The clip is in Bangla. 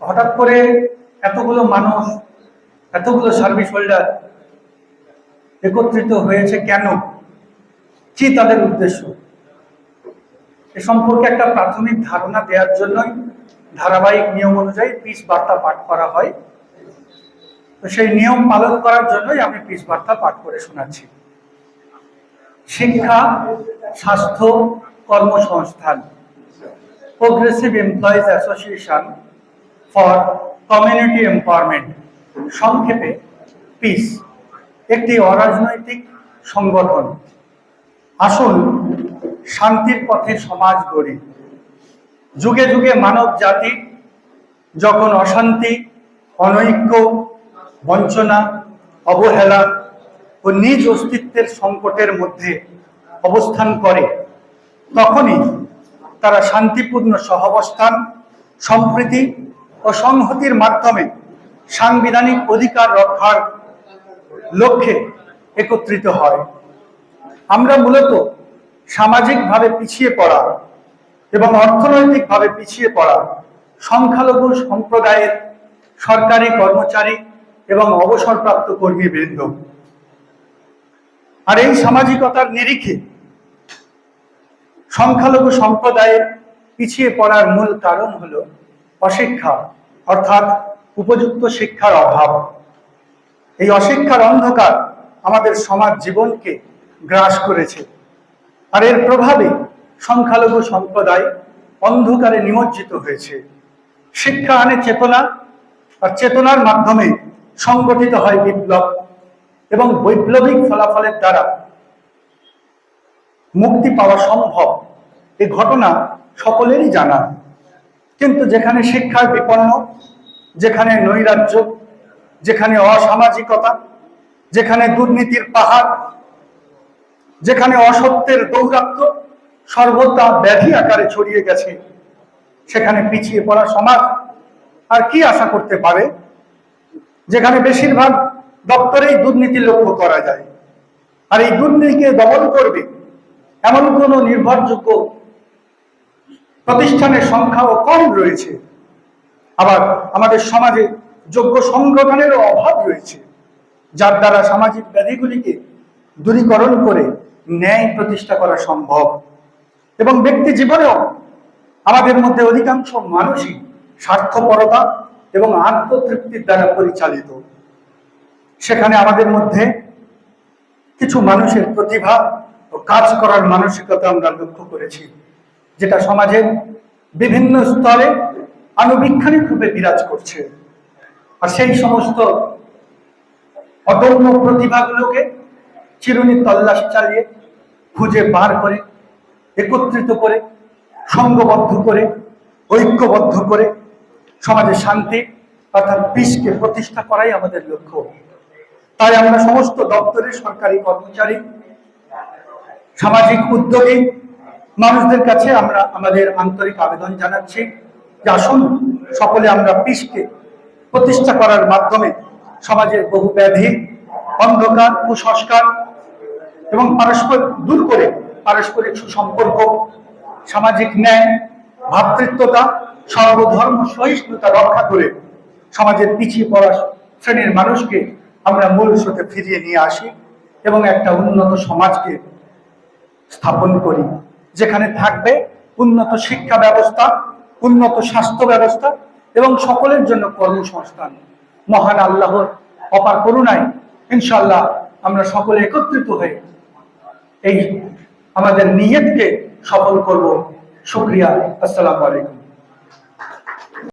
হঠাৎ করে এতগুলো মানুষ, এতগুলো সার্ভিস হোল্ডার একত্রিত হয়েছে কেন? কি তাদের উদ্দেশ্য? এ সম্পর্কে একটা প্রাথমিক ধারণা দেওয়ার জন্যই ধারাবাহিক নিয়ম অনুযায়ী পিস বার্তা পাঠ করা হয়। তো সেই নিয়ম পালন করার জন্যই আমি পিস বার্তা পাঠ করে শোনাচ্ছি। শিক্ষা, স্বাস্থ্য, কর্মসংস্থান progressive employees association for community empowerment সংক্ষেপে পিস একটি অরাজনৈতিক সংগঠন। আসুন, শান্তির পথে সমাজ গড়ি। যুগে যুগে মানব জাতি যখন অশান্তি, অনৈক্য, বঞ্চনা, অবহেলা ও নিজ অস্তিত্বের সংকটের মধ্যে অবস্থান করে, তখনই তারা শান্তিপূর্ণ সহাবস্থান, সম্প্রীতি ও সংহতির মাধ্যমে সাংবিধানিক অধিকার রক্ষার লক্ষ্যে একত্রিত হয়। আমরা মূলত সামাজিকভাবে পিছিয়ে পড়া এবং অর্থনৈতিকভাবে পিছিয়ে পড়া সংখ্যালঘু সম্প্রদায়ের সরকারি কর্মচারী এবং অবসরপ্রাপ্ত কর্মী কর্মীবৃন্দ। আর এই সামাজিকতার নিরিখে সংখ্যালঘু সম্প্রদায়ের পিছিয়ে পড়ার মূল কারণ হলো অশিক্ষা, অর্থাৎ উপযুক্ত শিক্ষার অভাব। এই অশিক্ষার অন্ধকার আমাদের সমাজ জীবনকে গ্রাস করেছে। আর এর প্রভাবে সংখ্যালঘু সম্প্রদায় অন্ধকারে নিমজ্জিত হয়েছে। শিক্ষা আনে চেতনা, আর চেতনার মাধ্যমে সংগঠিত হয় বিপ্লব এবং বৈপ্লবিক ফলাফলের দ্বারা মুক্তি পাওয়া সম্ভব। এই ঘটনা সকলেরই জানা। কিন্তু যেখানে শিক্ষার বিপন্ন, যেখানে নৈরাজ্য, যেখানে অসামাজিকতা, যেখানে দুর্নীতির পাহাড়, যেখানে অসত্যের দৌরাত্ম সর্বদা ব্যাধি আকারে ছড়িয়ে গেছে, সেখানে পিছিয়ে পড়া সমাজ আর কি আশা করতে পারে? যেখানে বেশিরভাগ দপ্তরেই দুর্নীতি লক্ষ্য করা যায়। আর এই দুর্নীতিকে দমন করবে এমন কোন নির্ভরযোগ্য প্রতিষ্ঠানের সংখ্যাও কম রয়েছে। আবার আমাদের সমাজে যোগ্য সংগঠনেরও অভাব রয়েছে, যার দ্বারা সামাজিক ব্যাধিগুলিকে দূরীকরণ করে ন্যায় প্রতিষ্ঠা করা সম্ভব। এবং ব্যক্তি জীবনেও আমাদের মধ্যে অধিকাংশ মানুষই স্বার্থপরতা এবং আত্মতৃপ্তির দ্বারা পরিচালিত। সেখানে আমাদের মধ্যে কিছু মানুষের প্রতিভা ও কাজ করার মানসিকতা আমরা লক্ষ্য করেছি। যেটা সমাজের বিভিন্ন স্তরে আনুবীক্ষণিক রূপে বিরাজ করছে। আর সেই সমস্ত অদম্য প্রতিভাগুলোকে চিরুনি তল্লাশ চালিয়ে খুঁজে বার করে, একত্রিত করে, সঙ্গবদ্ধ করে, ঐক্যবদ্ধ করে সমাজে শান্তি অর্থাৎ পিসকে প্রতিষ্ঠা করাই আমাদের লক্ষ্য। তাই আমরা সমস্ত দপ্তরের সরকারি কর্মচারী, সামাজিক উদ্যোগী মানুষদের কাছে আমরা আমাদের আন্তরিক আবেদন জানাচ্ছি যে আসুন, সকলে আমরা পিসকে প্রতিষ্ঠা করার মাধ্যমে সমাজের বহু ব্যাধি, অন্ধকার, কুসংস্কার এবং পারস্পরিক দূর করে পারস্পরিক সুসম্পর্ক, সামাজিক ন্যায়, ভ্রাতৃত্বতা, সর্বধর্ম সহিষ্ণুতা রক্ষা করে সমাজের পিছিয়ে পড়া শ্রেণির মানুষকে আমরা মূল স্রোতে ফিরিয়ে নিয়ে আসি এবং একটা উন্নত সমাজকে স্থাপন করি। যেখানে থাকবে উন্নত শিক্ষা ব্যবস্থা, উন্নত স্বাস্থ্য ব্যবস্থা এবং সকলের জন্য কর্মসংস্থান। মহান আল্লাহর অপার করুণায় ইনশাল্লাহ আমরা সকলে একত্রিত হয়ে এই আমাদের নিয়তকে সফল করব। শুক্রিয়া। আসসালামু আলাইকুম।